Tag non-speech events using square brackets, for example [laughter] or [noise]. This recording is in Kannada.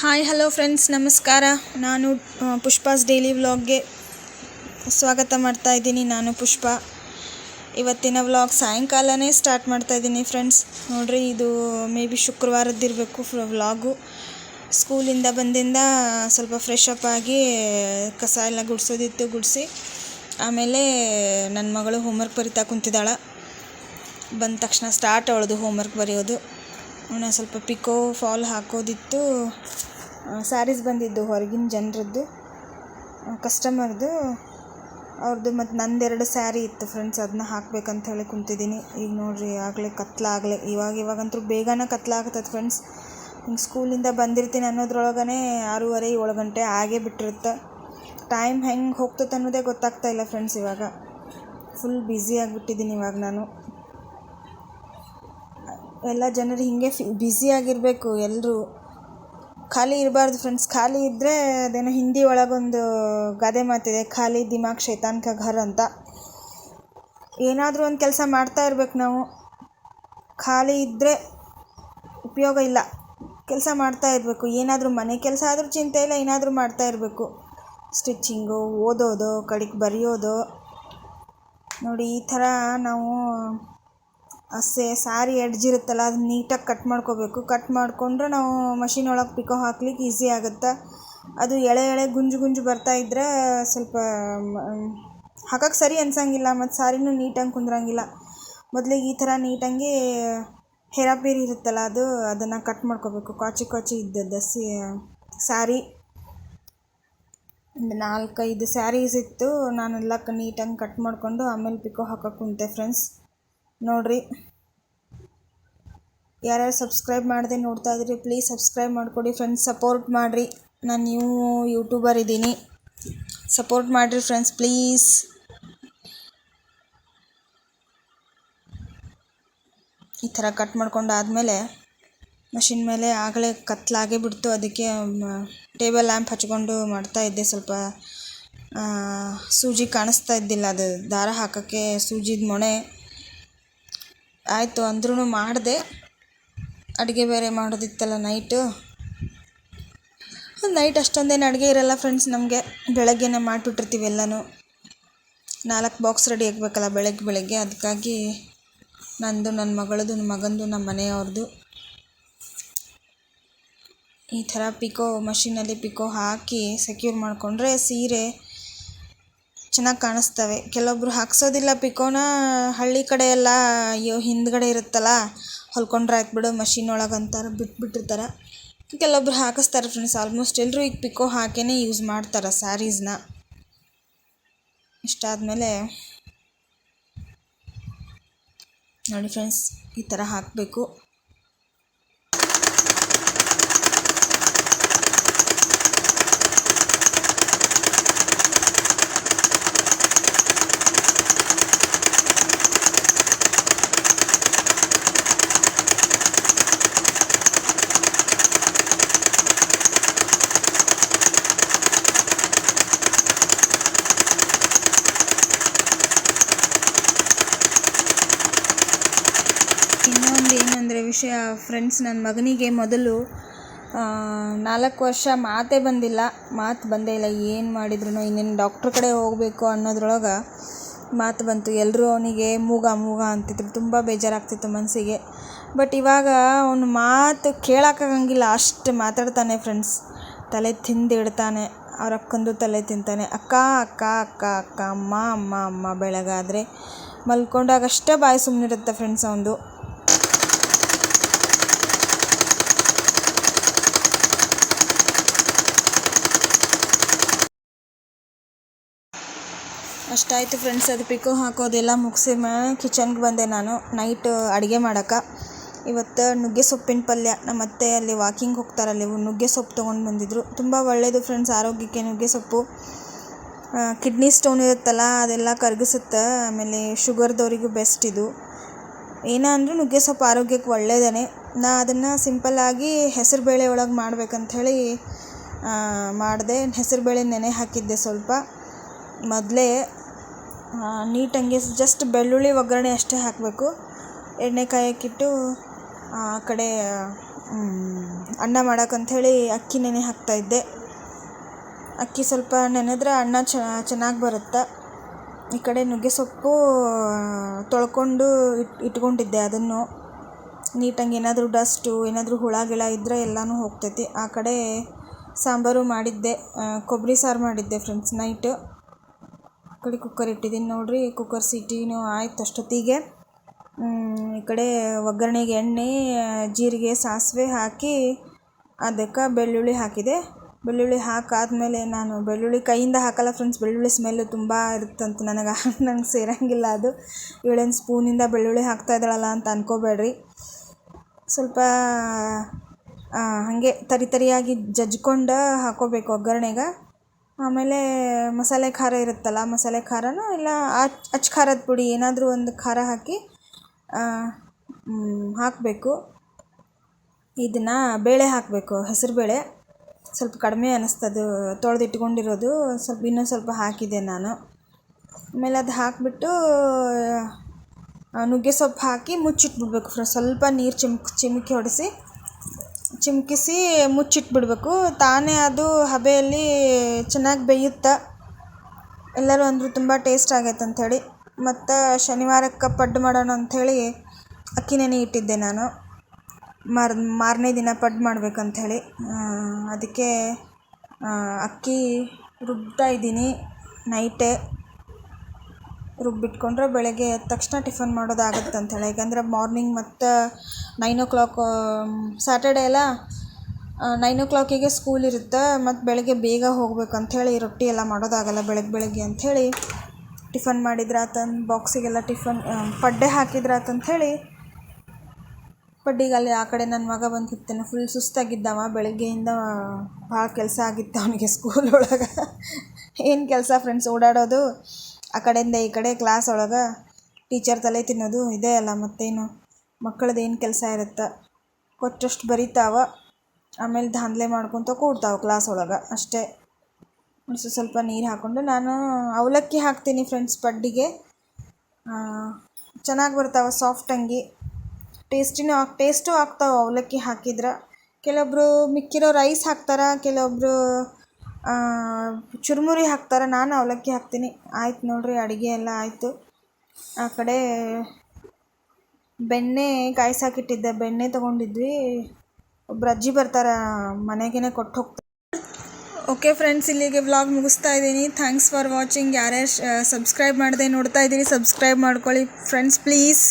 ಹಾಯ್ ಹಲೋ ಫ್ರೆಂಡ್ಸ್ ನಮಸ್ಕಾರ. ನಾನು ಪುಷ್ಪಾಸ್ ಡೈಲಿ ವ್ಲಾಗ್ಗೆ ಸ್ವಾಗತ ಮಾಡ್ತಾ ಇದ್ದೀನಿ. ನಾನು ಪುಷ್ಪ. ಇವತ್ತಿನ ವ್ಲಾಗ್ ಸಾಯಂಕಾಲನೇ ಸ್ಟಾರ್ಟ್ ಮಾಡ್ತಾ ಇದ್ದೀನಿ ಫ್ರೆಂಡ್ಸ್ ನೋಡಿರಿ, ಇದು ಮೇ ಬಿ ಶುಕ್ರವಾರದ್ದಿರಬೇಕು ವ್ಲಾಗು ಸ್ಕೂಲಿಂದ ಬಂದಿಂದ ಸ್ವಲ್ಪ ಫ್ರೆಶ್ ಅಪ್ ಆಗಿ ಕಸ ಎಲ್ಲ ಗುಡಿಸೋದಿತ್ತು, ಗುಡಿಸಿ. ಆಮೇಲೆ ನನ್ನ ಮಗಳು ಹೋಮ್ವರ್ಕ್ ಬರಿತಾ ಕುಂತಿದ್ದಾಳೆ. ಬಂದ ತಕ್ಷಣ ಸ್ಟಾರ್ಟ್ ಅವಳದು ಹೋಮ್ವರ್ಕ್ ಬರೆಯೋದು. ಅವನ ಸ್ವಲ್ಪ ಪಿಕೋ, ಫಾಲ್ ಹಾಕೋದಿತ್ತು. ಸ್ಯಾರೀಸ್ ಬಂದಿದ್ದು ಹೊರಗಿನ ಜನರದ್ದು. ಕಸ್ಟಮರ್ದು ಅವ್ರದ್ದು ಮತ್ತು ನಂದೆರಡು ಸ್ಯಾರಿ ಇತ್ತು ಫ್ರೆಂಡ್ಸ್ ಅದನ್ನ ಹಾಕ್ಬೇಕಂತ ಹೇಳಿ ಕುಂತಿದ್ದೀನಿ. ಈಗ ನೋಡ್ರಿ, ಆಗಲೇ ಕತ್ಲಾಗಲೇ ಇವಾಗ ಇವಾಗಂತೂ ಬೇಗನೆ ಕತ್ಲಾಗ್ತದೆ ಫ್ರೆಂಡ್ಸ್ ಹಿಂಗೆ ಸ್ಕೂಲಿಂದ ಬಂದಿರ್ತೀನಿ ಅನ್ನೋದ್ರೊಳಗನೆ ಆರೂವರೆ, ಏಳು ಗಂಟೆ ಆಗೇ ಬಿಟ್ಟಿರುತ್ತೆ. ಟೈಮ್ ಹೆಂಗೆ ಹೋಗ್ತದೆ ಅನ್ನೋದೇ ಗೊತ್ತಾಗ್ತಾ ಇಲ್ಲ ಫ್ರೆಂಡ್ಸ್ ಇವಾಗ. ಫುಲ್ ಬ್ಯುಸಿ ಆಗಿಬಿಟ್ಟಿದ್ದೀನಿ ಇವಾಗ ನಾನು. ಎಲ್ಲ ಜನರು ಹೀಗೆ ಫಿ ಬ್ಯುಸಿಯಾಗಿರಬೇಕು ಎಲ್ಲರೂ ಖಾಲಿ ಇರಬಾರ್ದು ಫ್ರೆಂಡ್ಸ್ ಖಾಲಿ ಇದ್ದರೆ ಅದೇನೋ ಹಿಂದಿ ಒಳಗೊಂದು ಗಾದೆ ಮಾತಿದೆ, ಖಾಲಿ ದಿಮಾಗ್ ಶೈತಾನ್ ಕ ಘರ್ ಅಂತ. ಏನಾದರೂ ಒಂದು ಕೆಲಸ ಮಾಡ್ತಾ ಇರ್ಬೇಕು ನಾವು. ಖಾಲಿ ಇದ್ದರೆ ಉಪಯೋಗ ಇಲ್ಲ. ಕೆಲಸ ಮಾಡ್ತಾ ಇರಬೇಕು. ಏನಾದರೂ ಮನೆ ಕೆಲಸ ಆದರೂ ಚಿಂತೆ ಇಲ್ಲ, ಏನಾದರೂ ಮಾಡ್ತಾ ಇರಬೇಕು. ಸ್ಟಿಚ್ಚಿಂಗು, ಓದೋದು, ಕಡೆಗೆ ಬರೆಯೋದು. ನೋಡಿ, ಈ ಥರ ನಾವು ಸೇ ಸಾರಿ ಎಡ್ಜ್ ಇರುತ್ತಲ್ಲ ಅದನ್ನ ನೀಟಾಗಿ ಕಟ್ ಮಾಡ್ಕೋಬೇಕು. ಕಟ್ ಮಾಡಿಕೊಂಡ್ರೆ ನಾವು ಮಷಿನ್ ಒಳಗೆ ಪಿಕೋ ಹಾಕ್ಲಿಕ್ಕೆ ಈಸಿ ಆಗುತ್ತೆ. ಅದು ಎಳೆ ಎಳೆ ಗುಂಜು ಗುಂಜು ಬರ್ತಾ ಇದ್ದರೆ ಸ್ವಲ್ಪ ಹಾಕಕ್ಕೆ ಸರಿ ಅನ್ಸಂಗಿಲ್ಲ. ಮತ್ತು ಸಾರಿನೂ ನೀಟಾಗಿ ಕುಂದ್ರಂಗಿಲ್ಲ. ಮೊದಲಿಗೆ ಈ ಥರ ನೀಟಾಗಿ ಹೇರಾಪೇರಿ ಇರುತ್ತಲ್ಲ, ಅದು ಅದನ್ನು ಕಟ್ ಮಾಡ್ಕೋಬೇಕು. ಕಾಚಿ ಕಾಚಿ ಇದ್ದದ್ದು ಸಿ ಸ್ಯಾರಿ ಒಂದು ನಾಲ್ಕೈದು ಸ್ಯಾರೀಸ್ ಇತ್ತು. ನಾನೆಲ್ಲ ನೀಟಾಗಿ ಕಟ್ ಮಾಡಿಕೊಂಡು ಆಮೇಲೆ ಪಿಕೋ ಹಾಕೋಕೆ ಕುಂತೆ ಫ್ರೆಂಡ್ಸ್ ನೋಡ್ರಿ. ಯಾರ್ಯಾರು ಸಬ್ಸ್ಕ್ರೈಬ್ ಮಾಡಿದೆ ನೋಡ್ತಾ ಇದ್ರಿ ಪ್ಲೀಸ್ ಸಬ್ಸ್ಕ್ರೈಬ್ ಮಾಡಿಕೊಡಿ ಫ್ರೆಂಡ್ಸ್ ಸಪೋರ್ಟ್ ಮಾಡಿರಿ. ನಾನು ನ್ಯೂ ಯೂಟ್ಯೂಬರ್ ಇದ್ದೀನಿ. ಸಪೋರ್ಟ್ ಮಾಡಿರಿ ಫ್ರೆಂಡ್ಸ್ ಪ್ಲೀಸ್ ಈ ಥರ ಕಟ್ ಮಾಡ್ಕೊಂಡು ಆದಮೇಲೆ ಮಷಿನ್ ಮೇಲೆ ಆಗಲೇ ಕತ್ಲಾಗೇ ಬಿಡ್ತು. ಅದಕ್ಕೆ ಟೇಬಲ್ ಲ್ಯಾಂಪ್ ಹಚ್ಕೊಂಡು ಮಾಡ್ತಾ ಇದ್ದೆ ಸ್ವಲ್ಪ. ಸೂಜಿ ಕಾಣಿಸ್ತಾ ಇದ್ದಿಲ್ಲ, ಅದು ದಾರ ಹಾಕೋಕ್ಕೆ ಸೂಜಿದ ಮೊಣೆ. ಆಯಿತು ಅಂದ್ರೂ ಮಾಡಿದೆ. ಅಡುಗೆ ಬೇರೆ ಮಾಡೋದಿತ್ತಲ್ಲ ನೈಟು ನೈಟ್ ಅಷ್ಟೊಂದೇನು ಅಡುಗೆ ಇರಲ್ಲ ಫ್ರೆಂಡ್ಸ್ ನಮಗೆ. ಬೆಳಗ್ಗೆನೇ ಮಾಡಿಬಿಟ್ಟಿರ್ತೀವಿ ಎಲ್ಲನೂ. ನಾಲ್ಕು ಬಾಕ್ಸ್ ರೆಡಿ ಆಗಬೇಕಲ್ಲ ಬೆಳಗ್ಗೆ ಬೆಳಗ್ಗೆ ಅದಕ್ಕಾಗಿ ನಂದು ನನ್ನ ಮಗಳದು ನನ್ನ ಮಗಂದು ನಮ್ಮ ಮನೆಯವ್ರದ್ದು ಈ ಥರ ಪಿಕೋ ಮಷಿನಲ್ಲಿ ಪಿಕೋ ಹಾಕಿ ಸೆಕ್ಯೂರ್ ಮಾಡಿಕೊಂಡ್ರೆ ಸೀರೆ ಚೆನ್ನಾಗಿ ಕಾಣಿಸ್ತವೆ. ಕೆಲವೊಬ್ರು ಹಾಕ್ಸೋದಿಲ್ಲ ಪಿಕೋನ, ಹಳ್ಳಿ ಕಡೆ ಎಲ್ಲ ಅಯ್ಯೋ ಹಿಂದ್ಗಡೆ ಇರುತ್ತಲ್ಲ, ಹೊಲ್ಕೊಂಡ್ರೆ ಆಯ್ತು ಬಿಡು ಮಷೀನ್ ಒಳಗೆ ಅಂತಾರೆ, ಬಿಟ್ಬಿಟ್ಟಿರ್ತಾರೆ. ಕೆಲವೊಬ್ರು ಹಾಕಿಸ್ತಾರೆ ಫ್ರೆಂಡ್ಸ್ ಆಲ್ಮೋಸ್ಟ್ ಎಲ್ಲರೂ ಈಗ ಪಿಕೋ ಹಾಕೇ ಯೂಸ್ ಮಾಡ್ತಾರೆ ಸ್ಯಾರೀಸ್ನ ಇಷ್ಟಾದಮೇಲೆ ನೋಡಿ ಫ್ರೆಂಡ್ಸ್ ಈ ಥರ ಹಾಕಬೇಕು ಇನ್ನೊಂದು ಏನಂದರೆ ವಿಷಯ ಫ್ರೆಂಡ್ಸ್ ನನ್ನ ಮಗನಿಗೆ ಮೊದಲು ನಾಲ್ಕು ವರ್ಷ ಮಾತೇ ಬಂದಿಲ್ಲ. ಮಾತು ಬಂದೇ ಇಲ್ಲ. ಏನು ಮಾಡಿದ್ರು ಇನ್ನೇನು ಡಾಕ್ಟ್ರ್ ಕಡೆ ಹೋಗಬೇಕು ಅನ್ನೋದ್ರೊಳಗೆ ಮಾತು ಬಂತು. ಎಲ್ಲರೂ ಅವನಿಗೆ ಮೂಗ ಮೂಗ ಅಂತಿದ್ರು. ತುಂಬ ಬೇಜಾರಾಗ್ತಿತ್ತು ಮನಸ್ಸಿಗೆ ಬಟ್ ಇವಾಗ ಅವನು ಮಾತು ಕೇಳೋಕ್ಕಾಗಂಗಿಲ್ಲ. ಅಷ್ಟು ಮಾತಾಡ್ತಾನೆ ಫ್ರೆಂಡ್ಸ್ ತಲೆ ತಿಂದಿಡ್ತಾನೆ ಅವ್ರ ಅಕ್ಕಂದು ತಲೆ ತಿಂತಾನೆ. ಅಕ್ಕ ಅಕ್ಕ ಅಕ್ಕ ಅಕ್ಕ, ಅಮ್ಮ ಅಮ್ಮ ಅಮ್ಮ ಬೆಳಗಾದರೆ. ಮಲ್ಕೊಂಡಾಗಷ್ಟೇ ಬಾಯಿ ಸುಮ್ಮನಿರುತ್ತೆ ಫ್ರೆಂಡ್ಸ್ ಅವನದು. ಅಷ್ಟಾಯಿತು ಫ್ರೆಂಡ್ಸ್ ಅದು ಪಿಕೋ ಹಾಕೋದೆಲ್ಲ ಮುಗಿಸಿ ಕಿಚನ್ಗೆ ಬಂದೆ ನಾನು. ನೈಟ್ ಅಡುಗೆ ಮಾಡೋಕೆ. ಇವತ್ತು ನುಗ್ಗೆ ಸೊಪ್ಪಿನ ಪಲ್ಯ. ನಮ್ಮ ಅತ್ತೆ ಅಲ್ಲಿ ವಾಕಿಂಗ್ ಹೋಗ್ತಾರಲ್ಲಿ ನುಗ್ಗೆ ಸೊಪ್ಪು ತೊಗೊಂಡು ಬಂದಿದ್ರು. ತುಂಬ ಒಳ್ಳೆಯದು ಫ್ರೆಂಡ್ಸ್ ಆರೋಗ್ಯಕ್ಕೆ ನುಗ್ಗೆ ಸೊಪ್ಪು. ಕಿಡ್ನಿ ಸ್ಟೋನ್ ಇರುತ್ತಲ್ಲ, ಅದೆಲ್ಲ ಕರಗಿಸುತ್ತೆ. ಆಮೇಲೆ ಶುಗರ್ದವರಿಗೂ ಬೆಸ್ಟ್ ಇದು. ಏನಂದ್ರೆ ನುಗ್ಗೆ ಸೊಪ್ಪು ಆರೋಗ್ಯಕ್ಕೆ ಒಳ್ಳೆಯದೇ ನಾ ಅದನ್ನು ಸಿಂಪಲ್ಲಾಗಿ ಹೆಸರುಬೇಳೆ ಒಳಗೆ ಮಾಡಬೇಕಂಥೇಳಿ ಮಾಡಿದೆ. ಹೆಸರುಬೇಳೆ ನೆನೆ ಹಾಕಿದ್ದೆ ಸ್ವಲ್ಪ. ಮೊದಲೇ ನೀಟಂಗೆ ಜಸ್ಟ್ ಬೆಳ್ಳುಳ್ಳಿ ಒಗ್ಗರಣೆ ಅಷ್ಟೇ ಹಾಕಬೇಕು. ಎಣ್ಣೆ ಕಾಯಕ್ಕಿಟ್ಟು ಆ ಕಡೆ ಅನ್ನ ಮಾಡೋಕ್ಕಂಥೇಳಿ ಅಕ್ಕಿ ನೆನೆ ಹಾಕ್ತಾಯಿದ್ದೆ ಅಕ್ಕಿ ಸ್ವಲ್ಪ ನೆನೆದ್ರೆ ಅನ್ನ ಚೆನ್ನಾಗಿ ಬರುತ್ತೆ? ಈ ಕಡೆ ನುಗ್ಗೆ ಸೊಪ್ಪು ತೊಳ್ಕೊಂಡು ಇಟ್ ಇಟ್ಕೊಂಡಿದ್ದೆ ಅದನ್ನು. ನೀಟಂಗೆ ಏನಾದರೂ ಡಸ್ಟು, ಏನಾದರೂ ಹುಳ ಗಿಳ ಇದ್ದರೆ ಎಲ್ಲನೂ ಹೋಗ್ತೈತಿ. ಆ ಕಡೆ ಸಾಂಬಾರು ಮಾಡಿದ್ದೆ. ಕೊಬ್ಬರಿ ಸಾರು ಮಾಡಿದ್ದೆ ಫ್ರೆಂಡ್ಸ್ ನೈಟು ಕಡೆ ಕುಕ್ಕರ್ ಇಟ್ಟಿದ್ದೀನಿ ನೋಡಿರಿ. ಕುಕ್ಕರ್ ಸೀಟಿನೂ ಆಯ್ತು ಅಷ್ಟೊತ್ತಿಗೆ. ಈ ಕಡೆ ಒಗ್ಗರಣೆಗೆ ಎಣ್ಣೆ, ಜೀರಿಗೆ, ಸಾಸಿವೆ ಹಾಕಿ ಅದಕ್ಕೆ ಬೆಳ್ಳುಳ್ಳಿ ಹಾಕಿದೆ. ಬೆಳ್ಳುಳ್ಳಿ ಹಾಕಾದ್ಮೇಲೆ ನಾನು ಬೆಳ್ಳುಳ್ಳಿ ಕೈಯಿಂದ ಹಾಕಲ್ಲ ಫ್ರೆಂಡ್ಸ್ ಬೆಳ್ಳುಳ್ಳಿ ಸ್ಮೆಲ್ಲು ತುಂಬ ಇರುತ್ತಂತ ನನಗೆ. [laughs] ನಂಗೆ ಸೇರಂಗಿಲ್ಲ ಅದು. ಇವಳೇನು ಸ್ಪೂನಿಂದ ಬೆಳ್ಳುಳ್ಳಿ ಹಾಕ್ತಾ ಇದ್ದಾಳಲ್ಲ ಅಂತ ಅನ್ಕೋಬೇಡ್ರಿ. ಸ್ವಲ್ಪ ಹಾಗೆ ತರಿ ತರಿಯಾಗಿ ಜಜ್ಕೊಂಡು ಹಾಕೋಬೇಕು ಒಗ್ಗರಣೆಗೆ. ಆಮೇಲೆ ಮಸಾಲೆ ಖಾರ ಇರುತ್ತಲ್ಲ, ಮಸಾಲೆ ಖಾರನೋ ಇಲ್ಲ ಅಚ್ ಖಾರದ ಪುಡಿ ಏನಾದರೂ ಒಂದು ಖಾರ ಹಾಕಿ ಹಾಕಬೇಕು. ಇದನ್ನು ಬೇಳೆ ಹಾಕಬೇಕು ಹೆಸರುಬೇಳೆ ಸ್ವಲ್ಪ ಕಡಿಮೆ ಅನ್ನಿಸ್ತದು ತೊಳೆದು ಇಟ್ಕೊಂಡಿರೋದು ಸ್ವಲ್ಪ ಇನ್ನೊಂದು ಸ್ವಲ್ಪ ಹಾಕಿದೆ ನಾನು. ಆಮೇಲೆ ಅದು ಹಾಕಿಬಿಟ್ಟು ನುಗ್ಗೆ ಸೊಪ್ಪು ಹಾಕಿ ಮುಚ್ಚಿಟ್ಬಿಡ್ಬೇಕು. ಸ್ವಲ್ಪ ನೀರು ಚಿಮ್ಕ್ ಚಿಮುಕಿ ಹೊಡೆಸಿ ಚಿಮ್ಕಿಸಿ ಮುಚ್ಚಿಟ್ಬಿಡ್ಬೇಕು. ತಾನೇ ಅದು ಹಬೆಯಲ್ಲಿ ಚೆನ್ನಾಗಿ ಬೇಯುತ್ತೆ? ಎಲ್ಲರೂ ಅಂದರು ತುಂಬ ಟೇಸ್ಟ್ ಆಗೈತೆ ಅಂಥೇಳಿ ಮತ್ತು ಶನಿವಾರಕ್ಕೆ ಪಡ್ಡು ಮಾಡೋಣ ಅಂಥೇಳಿ ಅಕ್ಕಿ ನೆನೆ ಇಟ್ಟಿದ್ದೆ ನಾನು. ಮಾರ್, ಮಾರನೇ ದಿನ ಪಡ್ಡು ಮಾಡ್ಬೇಕಂಥೇಳಿ. ಅದಕ್ಕೆ ಅಕ್ಕಿ ರುಬ್ತಾ ಇದ್ದೀನಿ ನೈಟೇ. ರುಬ್ಬಿಟ್ಕೊಂಡ್ರೆ ಬೆಳಗ್ಗೆ ಎದ್ದ ತಕ್ಷಣ ಟಿಫನ್ ಮಾಡೋದಾಗತ್ತೆ ಅಂಥೇಳಿ ಯಾಕಂದರೆ ಮಾರ್ನಿಂಗ್ ಮತ್ತು ನೈನ್ ಓ ಕ್ಲಾಕ್ ಸ್ಯಾಟರ್ಡೇ ಎಲ್ಲ ನೈನ್ ಓ ಕ್ಲಾಕಿಗೆ ಸ್ಕೂಲ್ ಇರುತ್ತೆ, ಮತ್ತು ಬೆಳಗ್ಗೆ ಬೇಗ ಹೋಗ್ಬೇಕು ಅಂಥೇಳಿ ರೊಟ್ಟಿ ಎಲ್ಲ ಮಾಡೋದಾಗಲ್ಲ ಬೆಳಗ್ಗೆ ಬೆಳಗ್ಗೆ ಅಂಥೇಳಿ ಟಿಫನ್ ಮಾಡಿದ್ರಾತಂದು ಬಾಕ್ಸಿಗೆಲ್ಲ ಟಿಫನ್ ಪಡ್ಡೆ ಹಾಕಿದ್ರಾತಂಥೇಳಿ ಪಡ್ಡಿಗೆ ಅಲ್ಲಿ ಆ ಕಡೆ ನನ್ನ ಮಗ ಬಂದು ಕೂತಾನೆ ಫುಲ್ ಸುಸ್ತಾಗಿದ್ದವ, ಬೆಳಗ್ಗೆಯಿಂದ ಭಾಳ ಕೆಲಸ ಆಗಿತ್ತು ಅವನಿಗೆ ಸ್ಕೂಲ್ ಒಳಗೆ. ಏನು ಕೆಲಸ ಫ್ರೆಂಡ್ಸ್ ಓಡಾಡೋದು? ಆ ಕಡೆಯಿಂದ ಈ ಕಡೆ ಕ್ಲಾಸ್ ಒಳಗೆ ಟೀಚರ್ ತಲೆ ತಿನ್ನೋದು ಇದೇ ಅಲ್ಲ ಮತ್ತೇನು? ಮಕ್ಕಳದ್ದು ಏನು ಕೆಲಸ ಇರುತ್ತೆ? ಕೊಟ್ಟಷ್ಟು ಬರೀತಾವ, ಆಮೇಲೆ ದಾಂಧಲೆ ಮಾಡ್ಕೊತ ಕೂಡ್ತಾವೆ ಕ್ಲಾಸ್ ಒಳಗೆ ಅಷ್ಟೇ. ಸ್ವಲ್ಪ ನೀರು ಹಾಕ್ಕೊಂಡು ನಾನು ಅವಲಕ್ಕಿ ಹಾಕ್ತೀನಿ ಫ್ರೆಂಡ್ಸ್ ಪಡ್ಡಿಗೆ. ಚೆನ್ನಾಗಿ ಬರ್ತಾವೆ ಸಾಫ್ಟಂಗಿ ಟೇಸ್ಟಿನೂ ಹಾಕಿ ಟೇಸ್ಟು ಆಗ್ತಾವೆ ಅವಲಕ್ಕಿ ಹಾಕಿದ್ರೆ. ಕೆಲವೊಬ್ಬರು ಮಿಕ್ಕಿರೋ ರೈಸ್ ಹಾಕ್ತಾರೆ ಕೆಲವೊಬ್ಬರು ಚುರುಮುರಿ ಹಾಕ್ತಾರೆ, ನಾನು ಅವಲಕ್ಕಿ ಹಾಕ್ತೀನಿ. ಆಯ್ತು ನೋಡಿರಿ, ಅಡುಗೆ ಎಲ್ಲ ಆಯಿತು. ಆ ಕಡೆ ಬೆಣ್ಣೆ ಕಾಯ್ಸಾಕಿಟ್ಟಿದ್ದೆ, ಬೆಣ್ಣೆ ತೊಗೊಂಡಿದ್ವಿ. ಒಬ್ರು ಅಜ್ಜಿ ಬರ್ತಾರೆ ಮನೆಗೇ ಕೊಟ್ಟು ಹೋಗ್ತಾರೆ. ಓಕೆ ಫ್ರೆಂಡ್ಸ್ ಇಲ್ಲಿಗೆ ವ್ಲಾಗ್ ಮುಗಿಸ್ತಾ ಇದ್ದೀನಿ. ಥ್ಯಾಂಕ್ಸ್ ಫಾರ್ ವಾಚಿಂಗ್ ಯಾರ್ಯಾರು ಸಬ್ಸ್ಕ್ರೈಬ್ ಮಾಡದೆ ನೋಡ್ತಾ ಇದ್ದೀನಿ ಸಬ್ಸ್ಕ್ರೈಬ್ ಮಾಡ್ಕೊಳ್ಳಿ. Friends please